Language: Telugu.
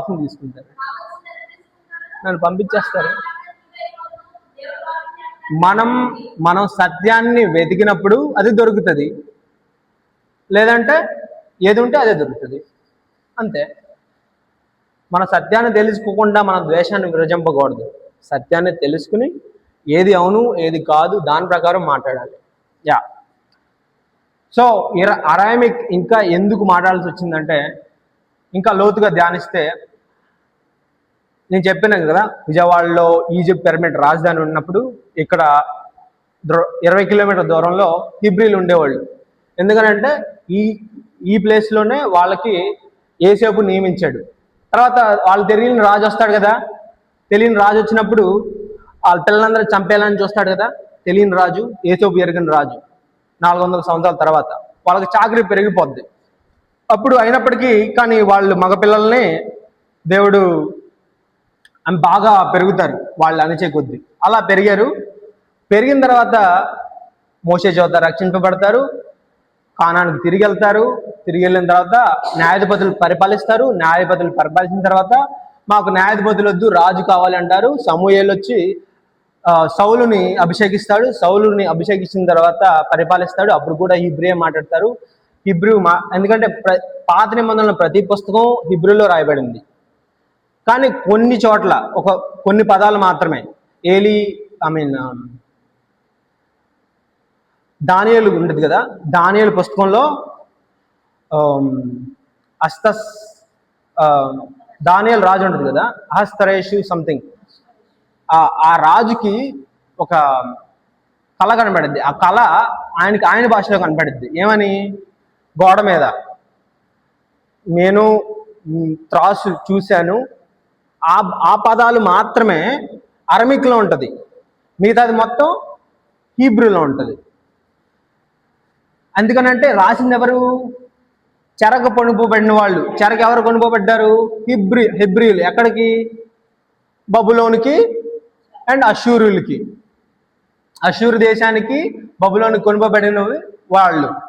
కోసం తీసుకుంటారు. నన్ను పంపించేస్తారు. మనం మనం సత్యాన్ని వెతికినప్పుడు అది దొరుకుతుంది. లేదంటే ఏది ఉంటే అదే దొరుకుతుంది. అంతే. మన సత్యాన్ని తెలుసుకోకుండా మన ద్వేషాన్ని విరజింపకూడదు. సత్యాన్ని తెలుసుకుని ఏది అవును ఏది కాదు దాని ప్రకారం మాట్లాడాలి. యా. సో ఇర అరామిక్ ఇంకా ఎందుకు మాట్లాడాల్సి వచ్చిందంటే ఇంకా లోతుగా ధ్యానిస్తే నేను చెప్పాను కదా విజయవాడలో ఈజిప్ట్ పిరమిడ్ రాజధాని ఉన్నప్పుడు ఇక్కడ ఇరవై కిలోమీటర్ దూరంలో హిబ్రీలు ఉండేవాళ్ళు. ఎందుకనంటే ఈ ఈ ప్లేస్లోనే వాళ్ళకి ఏసేపు నియమించాడు. తర్వాత వాళ్ళు తెలియని రాజు వస్తాడు కదా తెలియని రాజు వచ్చినప్పుడు వాళ్ళ పిల్లలందరూ చంపేయాలని చూస్తాడు కదా తెలియని రాజు ఏసేపు ఎరిగిన రాజు నాలుగు వందల సంవత్సరాల తర్వాత వాళ్ళకి చాకరీ పెరిగిపోద్ది. అప్పుడు అయినప్పటికీ కానీ వాళ్ళు మగపిల్లల్ని దేవుడు ఆమె బాగా పెరుగుతారు వాళ్ళు అనిచే కొద్దీ. అలా పెరిగారు. పెరిగిన తర్వాత మోసే చోత రక్షింపబడతారు. కానానికి తిరిగి వెళ్తారు. తిరిగి వెళ్ళిన తర్వాత న్యాయాధిపతులు పరిపాలిస్తారు. న్యాయాధిపతులు పరిపాలించిన తర్వాత మాకు న్యాయాధిపతులు వద్దు రాజు కావాలి అంటారు. సమూహలు వచ్చి సౌలుని అభిషేకిస్తాడు. సౌలుని అభిషేకించిన తర్వాత పరిపాలిస్తాడు. అప్పుడు కూడా హిబ్రే మాట్లాడతారు. హిబ్రూ మా ఎందుకంటే ప్ర పాత నిబంధనల ప్రతి పుస్తకం హిబ్రూలో రాయబడింది. కానీ కొన్ని చోట్ల ఒక కొన్ని పదాలు మాత్రమే. ఏలి ఐ మీన్ దానియలు ఉంటుంది కదా దానియలు పుస్తకంలో అస్తస్ దానియల్ రాజు ఉంటుంది కదా అహస్తరేషు సంథింగ్. ఆ రాజుకి ఒక కళ కనబడింది. ఆ కళ ఆయనకి ఆయన భాషలో కనబడింది. ఏమని? గోడ మీద. నేను త్రాసు చూశాను ఆ ఆ పదాలు మాత్రమే అరమిక్లో ఉంటుంది. మిగతాది మొత్తం హీబ్రూలో ఉంటుంది. ఎందుకనంటే రాసింది ఎవరు? చెరక కొనుకోబడిన వాళ్ళు. చెరక ఎవరు కొనుకోబడ్డారు హిబ్రి హిబ్రియులు. ఎక్కడికి? బబులోనికి అండ్ అషూరులకి అషూరు దేశానికి బబులోనికి కొనుకోబడినవి వాళ్ళు.